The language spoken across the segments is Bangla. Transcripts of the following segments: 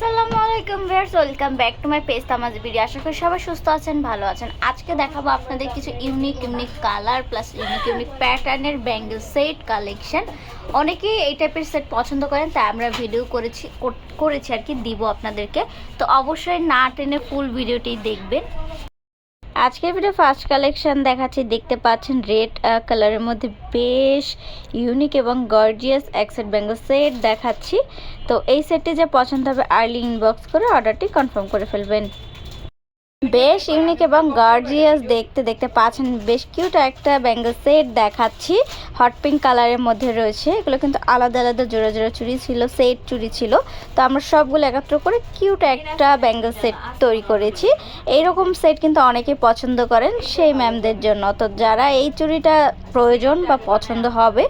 আসসালামু আলাইকুম viewers, welcome back to my page তামাজ video আশা করি সবাই সুস্থ আছেন, ভালো আছেন। আজকে দেখাবো আপনাদের কিছু unique unique colour plus unique unique প্যাটার্নের ব্যাঙ্গেল সেট কালেকশন অনেকেই এই টাইপের সেট পছন্দ করেন, তাই আমরা ভিডিও করেছি, কর- করেছি আর কি, দিব আপনাদেরকে। তো অবশ্যই না টেনে ফুল ভিডিওটি দেখবেন। আজকের ভিডিও ফার্স্ট কালেকশন দেখাচ্ছি। দেখতে পাচ্ছেন রেড কালারের মধ্যে বেশ ইউনিক এবং গর্জিয়াস একসেট ব্যাঙ্গল সেট দেখাচ্ছি। তো এই সেটটি যা পছন্দ হবে আর্লি ইনবক্স করে অর্ডারটি কনফার্ম করে ফেলবেন। বেশ ইউনিক এবং গর্জিয়াস দেখতে দেখতে পাচ্ছেন। বেশ কিউট একটা ব্যাঙ্গল সেট দেখাচ্ছি। হট পিঙ্ক কালারের মধ্যে রয়েছে। এগুলো কিন্তু আলাদা আলাদা জোড়া জোড়া চুড়ি ছিল সেট চুড়ি ছিল। তো আমরা সবগুলো একত্র করে কিউট একটা ব্যাঙ্গল সেট তৈরি করেছি। এইরকম সেট কিন্তু অনেকেই পছন্দ করেন সেই ম্যামদের জন্য। তো যারা এই চুড়িটা প্রয়োজন বা পছন্দ হবে,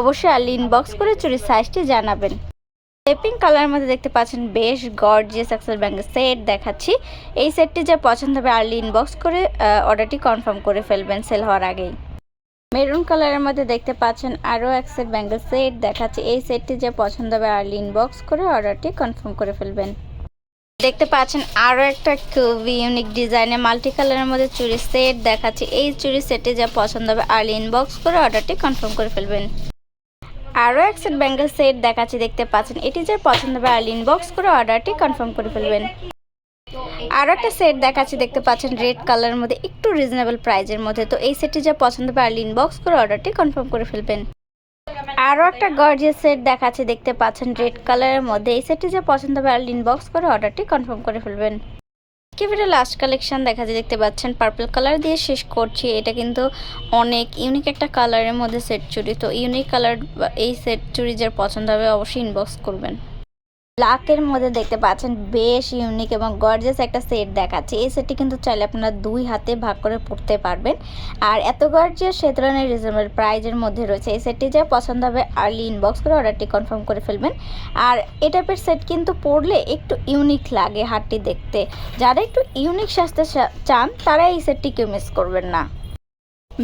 অবশ্যই আর্লি ইনবক্স করে চুরির সাইজটি জানাবেন। পিঙ্ক কালারের মধ্যে দেখতে পাচ্ছেন বেশ গর্জিয়াস এক্সেল ব্যাঙ্গেল সেট দেখাচ্ছি। এই সেটটি যা পছন্দ হবে আর্লি ইনবক্স করে অর্ডারটি কনফার্ম করে ফেলবেন সেল হওয়ার আগেই। মেরুন কালারের মধ্যে দেখতে পাচ্ছেন আরও এক সেট ব্যাঙ্গেল সেট দেখাচ্ছি। এই সেটটি যে পছন্দ হবে আর্লি ইনবক্স করে অর্ডারটি কনফার্ম করে ফেলবেন। দেখতে পাচ্ছেন আরও একটা খুবই ইউনিক ডিজাইনের মাল্টি কালারের মধ্যে চুড়ি সেট দেখাচ্ছি। এই চুড়ি সেটটি যা পছন্দ হবে আর্লি ইনবক্স করে অর্ডারটি কনফার্ম করে ফেলবেন। আরও এক সেট ব্যাঙ্গেল সেট দেখাচ্ছি, দেখতে পাচ্ছেন। এটি যে পছন্দ হবে আর্লি ইনবক্স করে অর্ডারটি কনফার্ম করে ফেলবেন। আরও একটা সেট দেখাচ্ছি, দেখতে পাচ্ছেন রেড কালারের মধ্যে, একটু রিজনেবল প্রাইজের মধ্যে। তো এই সেটটি যা পছন্দ হবে আর্লি ইনবক্স করে অর্ডারটি কনফার্ম করে ফেলবেন। আরও একটা গর্জিয়াস সেট দেখাচ্ছি, দেখতে পাচ্ছেন রেড কালারের মধ্যে। এই সেটটি যে পছন্দ হবে আর্লি ইনবক্স করে অর্ডারটি কনফার্ম করে ফেলবেন। ভিডিও লাস্ট কালেকশন দেখা যায়, দেখতে পাচ্ছেন পার্পল কালার দিয়ে শেষ করছি। এটা কিন্তু অনেক ইউনিক একটা কালারের মধ্যে সেট চুরি। তো ইউনিক কালার এই সেট চুরি যার পছন্দ হবে, অবশ্যই ইনবক্স করবেন। ব্ল্যাকের মধ্যে দেখতে পাচ্ছেন বেশ ইউনিক এবং গর্জিয়াস একটা সেট দেখাচ্ছে। এই সেটটি কিন্তু চাইলে আপনারা দুই হাতে ভাগ করে পড়তে পারবেন। আর এত গর্জিয়াস সে ধরনের রিজনেবল প্রাইজের মধ্যে রয়েছে। এই সেটটি যা পছন্দ হবে আর্লি ইনবক্স করে অর্ডারটি কনফার্ম করে ফেলবেন। আর এ টাইপের সেট কিন্তু পরলে একটু ইউনিক লাগে হাটটি দেখতে। যারা একটু ইউনিক সাজতে চান, তারা এই সেটটি কেউ মিস করবেন না।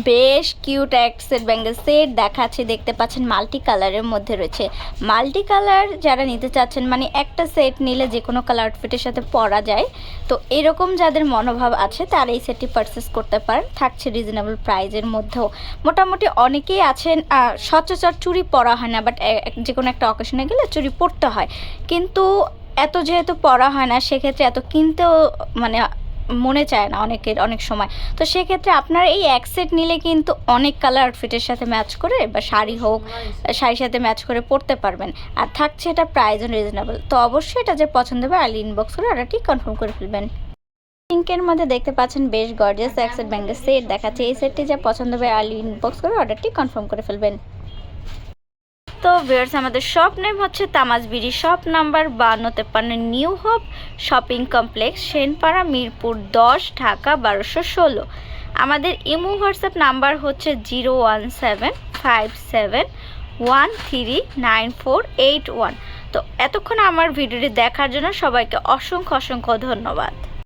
বেশ কিউট এক সেট ব্যাঙ্গেল সেট দেখাচ্ছে, দেখতে পাচ্ছেন মাল্টি কালারের মধ্যে রয়েছে। মাল্টি কালার যারা নিতে চাচ্ছেন মানে একটা সেট নিলে যে কোনো কালার আউটফিটের সাথে পরা যায়। তো এরকম যাদের মনোভাব আছে, তারা এই সেটটি পারচেস করতে পারেন। থাকছে রিজনেবল প্রাইজের মধ্যেও। মোটামুটি অনেকেই আছেন সচরাচর চুরি পরা হয় না বাট যে কোনো একটা অকেশনে গেলে চুরি পরতে হয়। কিন্তু এত যেহেতু পরা হয় না, সেক্ষেত্রে এত কিনতেও মানে মনে চায় না অনেকের অনেক সময়। তো সেক্ষেত্রে আপনার এই এক সেট নিলে কিন্তু অনেক কালার আউটফিটের সাথে ম্যাচ করে বা শাড়ি হোক শাড়ির সাথে ম্যাচ করে পরতে পারবেন। আর থাকছে এটা প্রাইস রিজনেবল তো অবশ্যই এটা যে পছন্দ হবে আর্লি ইনবক্স করে অর্ডারটি কনফার্ম করে ফেলবেন। পিঙ্কের মধ্যে দেখতে পাচ্ছেন বেশ গর্জিয়াস এক সেট ব্যাঙ্গের সেট দেখাচ্ছে। এই সেটটি যা পছন্দ হবে আর্লি ইনবক্স করে অর্ডারটি কনফার্ম করে ফেলবেন। তো ভিউয়ার্স, আমাদের শপ নেম হচ্ছে তামাজবিরি শপ নাম্বার বান্ন তেপ্পান্ন new hope shopping complex, Senpara, Mirpur দশ, ঢাকা বারোশো ষোলো। আমাদের ইমো হোয়াটসঅ্যাপ নাম্বার হচ্ছে zero one seven five seven one three nine four eight one. তো এতক্ষণ আমার ভিডিওটি দেখার জন্য সবাইকে অসংখ্য অসংখ্য ধন্যবাদ।